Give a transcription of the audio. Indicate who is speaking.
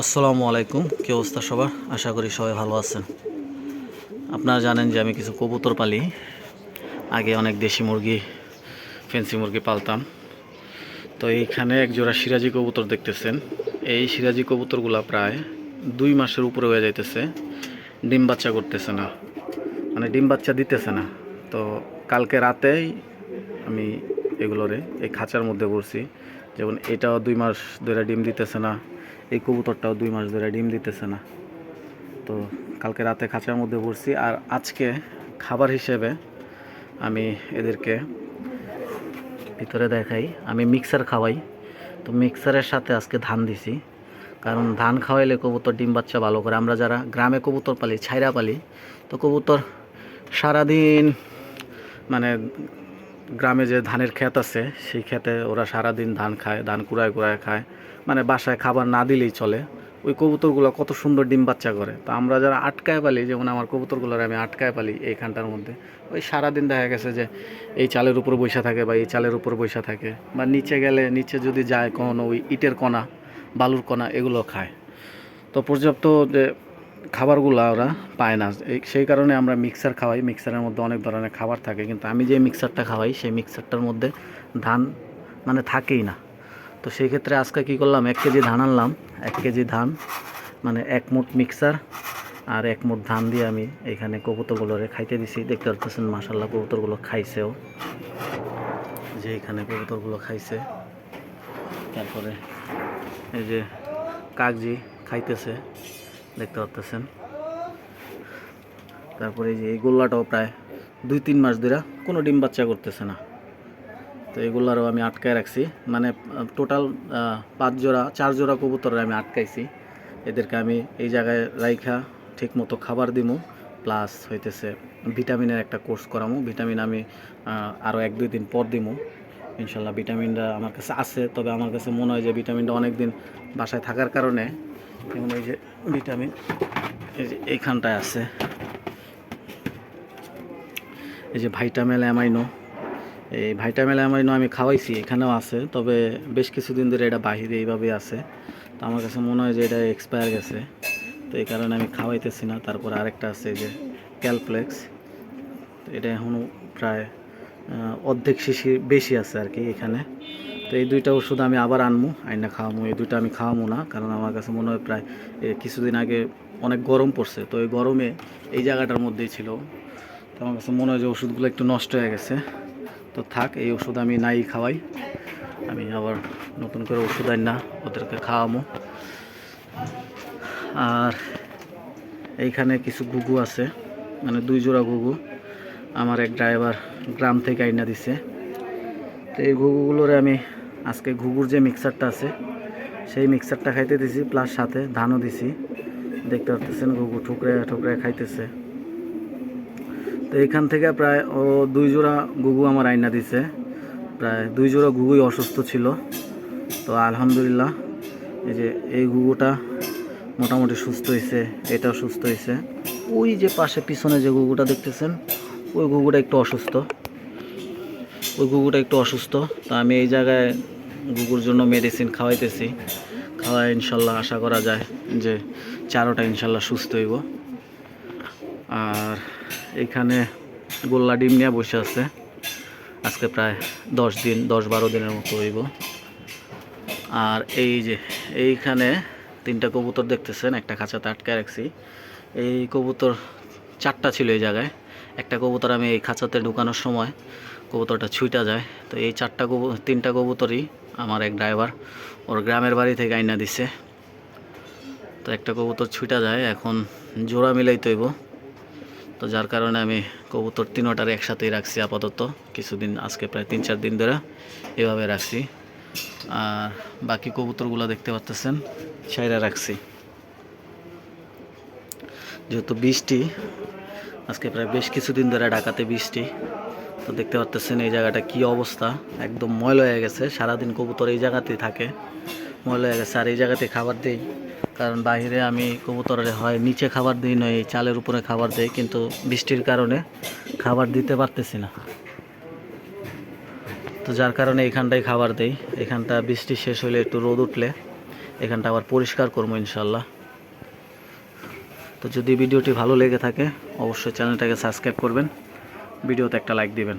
Speaker 1: আসসালামু আলাইকুম। কি অবস্থা সবার? আশা করি সবাই ভালো আছেন। আপনারা জানেন যে আমি কিছু কবুতর পালি। আগে অনেক দেশি মুরগি ফেন্সি মুরগি পালতাম। তো এইখানে এক জোড়া সিরাজি কবুতর দেখতেছেন। এই সিরাজি কবুতরগুলা প্রায় দুই মাসের উপরে হয়ে যাইতেছে। ডিম বাচ্চা করতেছে না। মানে ডিম বাচ্চা দিতেছে না। তো কালকে রাতেই আমি এগুলোরে এই খাঁচার মধ্যে পড়ছি যেমন এটাও দুই মাস ধরে ডিম দিতেছে না। এই কবুতরটাও দুই মাস ধরে ডিম দিতেছে না। তো কালকে রাতে খাঁচার মধ্যে পড়ছি আর আজকে খাবার হিসেবে আমি এদেরকে ভিতরে দেখাই। আমি মিক্সার খাওয়াই। তো মিক্সারের সাথে আজকে ধান দিছি। কারণ ধান খাওয়াইলে কবুতর ডিম বাচ্চা ভালো করে। আমরা যারা গ্রামে কবুতর পালি, ছাইরা পালি, তো কবুতর সারাদিন মানে গ্রামে যে ধানের ক্ষেত আছে, সেই ক্ষেতে ওরা সারাদিন ধান খায়, ধান কুড়ায় কুড়ায় খায়। মানে বাসায় খাবার না দিলেই চলে। ওই কবুতরগুলো কত সুন্দর ডিম বাচ্চা করে। তো আমরা যারা আটকায় পালি, যেমন আমার কবুতরগুলোর আমি আটকায় পালি এইখানটার মধ্যে, ওই সারাদিন দেখা গেছে যে এই চালের উপর বৈশা থাকে বা এই চালের উপর বৈশা থাকে, বা নিচে গেলে নিচে যদি যায় কখনো ওই ইটের কণা, বালুর কণা, এগুলো খায়। তো পর্যাপ্ত যে খাবারগুলো ওরা পায় না। সেই কারণে আমরা মিক্সার খাওয়াই। মিক্সারের মধ্যে অনেক ধরনের খাবার থাকে। কিন্তু আমি যে মিক্সারটা খাওয়াই, সেই মিক্সারটার মধ্যে ধান মানে থাকেই না। তো সেই ক্ষেত্রে আজকে কী করলাম? এক কেজি ধান আনলাম। এক কেজি ধান মানে এক মুঠ মিক্সার আর এক মুঠ ধান দিয়ে আমি এখানে কবুতরগুলোরে খাইতে দিছি। দেখতে পাচ্ছেন মাসাল্লাহ কবুতরগুলো খাইছেও। যে এখানে কবুতরগুলো খাইছে। তারপরে এই যে কাগজি খাইতেছে। দেখতে পাচ্ছেন তারপরে এই যে এই গোল্লাটাও প্রায় দুই তিন মাস ধরে কোনো ডিম বাচ্চা করতেছে না। তো এগুলারও আমি আটকায় রাখছি। মানে টোটাল পাঁচ জোড়া, চার জোড়া কবুতরের আমি আটকাইছি। এদেরকে আমি এই জায়গায় রাইখা ঠিক মতো খাবার দিমু। প্লাস হইতেছে ভিটামিনের একটা কোর্স করামু। ভিটামিন আমি আরও এক দুই দিন পর দিমু। ইনশাল্লাহ ভিটামিনটা আমার কাছে আছে। তবে আমার কাছে মনে হয় যে ভিটামিনটা অনেক দিন বাসায় থাকার কারণে যেমন এই যে ভিটামিন এই যে এইখানটায় আছে। এই যে ভাইটামেল অ্যামাইনো। এই ভাইটামেল অ্যামাইনো আমি খাওয়াইছি, এখানেও আছে, তবে বেশ কিছুদিন ধরে এটা বাহিরে এইভাবে আছে। তো আমার কাছে মনে হয় যে এটা এক্সপায়ার গেছে। তো এই কারণে আমি খাওয়াইতেছি না। তারপর আরেকটা আছে এই যে ক্যালপ্লেক্স। এটা এখনও প্রায় অর্ধেক শিশি বেশি আছে আর কি এখানে। তো এই দুইটা ওষুধ আমি আবার আনমু, আইনা খাওয়ামু। এই দুইটা আমি খাওয়ামু না, কারণ আমার কাছে মনে হয় প্রায় কিছুদিন আগে অনেক গরম পড়ছে। তো এই গরমে এই জায়গাটার মধ্যেই ছিল। তো আমার কাছে মনে হয় যে ওষুধগুলো একটু নষ্ট হয়ে গেছে। তো থাক, এই ওষুধ আমি নাই খাওয়াই। আমি আবার নতুন করে ওষুধ আনি না ওদেরকে খাওয়ামো। আর এইখানে কিছু গুগু আছে মানে দুই জোড়া গুগু আমার এক ড্রাইভার গ্রাম থেকে আইনা দিছে। তো এই ঘুঘুগুলোরে আমি আজকে ঘুঘুর যে মিক্সারটা আছে, সেই মিক্সারটা খাইতে দিছি প্লাস সাথে ধানও দিছি। দেখতে পাচ্ছেন ঘুঘু ঠুকরে ঠুকরে খাইতেছে। তো এখান থেকে প্রায় ও দুই জোড়া ঘুঘু আমার আইনা দিছে। প্রায় দুই জোড়া ঘুঘুই অসুস্থ ছিল। তো আলহামদুলিল্লাহ, এই যে এই ঘুঘুটা মোটামুটি সুস্থ হয়েছে এটাও সুস্থ হয়েছে ওই যে পাশে পিছনে যে ঘুঘুটা দেখতেছেন, ওই ঘুঘুটা একটু অসুস্থ। ওই গুগুটা একটু অসুস্থ, তো আমি এই জায়গায় গুগুর জন্য মেডিসিন খাওয়াইতেছি। খাওয়াই ইনশাল্লাহ আশা করা যায় যে চারোটা ইনশাল্লাহ সুস্থ হইব। আর এখানে গোল্লা ডিম নিয়ে বসে আছে। আজকে প্রায় দশ দিন, দশ বারো দিনের মতো হইব। আর এই যে, এইখানে তিনটা কবুতর দেখতেছেন, একটা খাঁচাতে আটকে রাখছি। এই কবুতর চারটা ছিল এই জায়গায়। একটা কবুতর আমি এই খাঁচাতে ঢুকানোর সময় কবুতরটা ছুইটা যায়। তো এই চারটা কবু, তিনটা কবুতরই আমার এক ড্রাইভার ওর গ্রামের বাড়ি থেকে আইনা দিছে। তো একটা কবুতর ছুইটা যায়, এখন জোড়া মিলাই তৈব। তো যার কারণে আমি কবুতর তিনোটার একসাথেই রাখছি আপাতত। কিছুদিন, আজকে প্রায় তিন চার দিন ধরে এভাবে রাখছি। আর বাকি কবুতরগুলো দেখতে পাচ্তেছেন সাইরা রাখছি। যেহেতু বৃষ্টি, আজকে প্রায় বেশ কিছুদিন ধরে ঢাকাতে বৃষ্টি। তো দেখতে পাচ্তেছেন এই জায়গাটা কি অবস্থা? একদম ময়লা হয়ে গেছে। সারাদিন কবুতর এই জায়গাতেই থাকে। ময়লা হয়ে গেছে। আর এই জায়গাতে খাবার দিই। কারণ বাইরে আমি কবুতরের হয় নিচে খাবার দিই নয়, এই চালের উপরে খাবার দেই। কিন্তু বৃষ্টির কারণে খাবার দিতে পারতেছি না। তো যার কারণে এখানটাই খাবার দেই। এখানটা বৃষ্টি শেষ হলে একটু রোদ উঠলে এখানটা আবার পরিষ্কার করব ইনশাল্লাহ। তো যদি ভিডিওটি ভালো লেগে থাকে, অবশ্যই চ্যানেলটাকে সাবস্ক্রাইব করবেন। ভিডিওতে একটা লাইক দিবেন।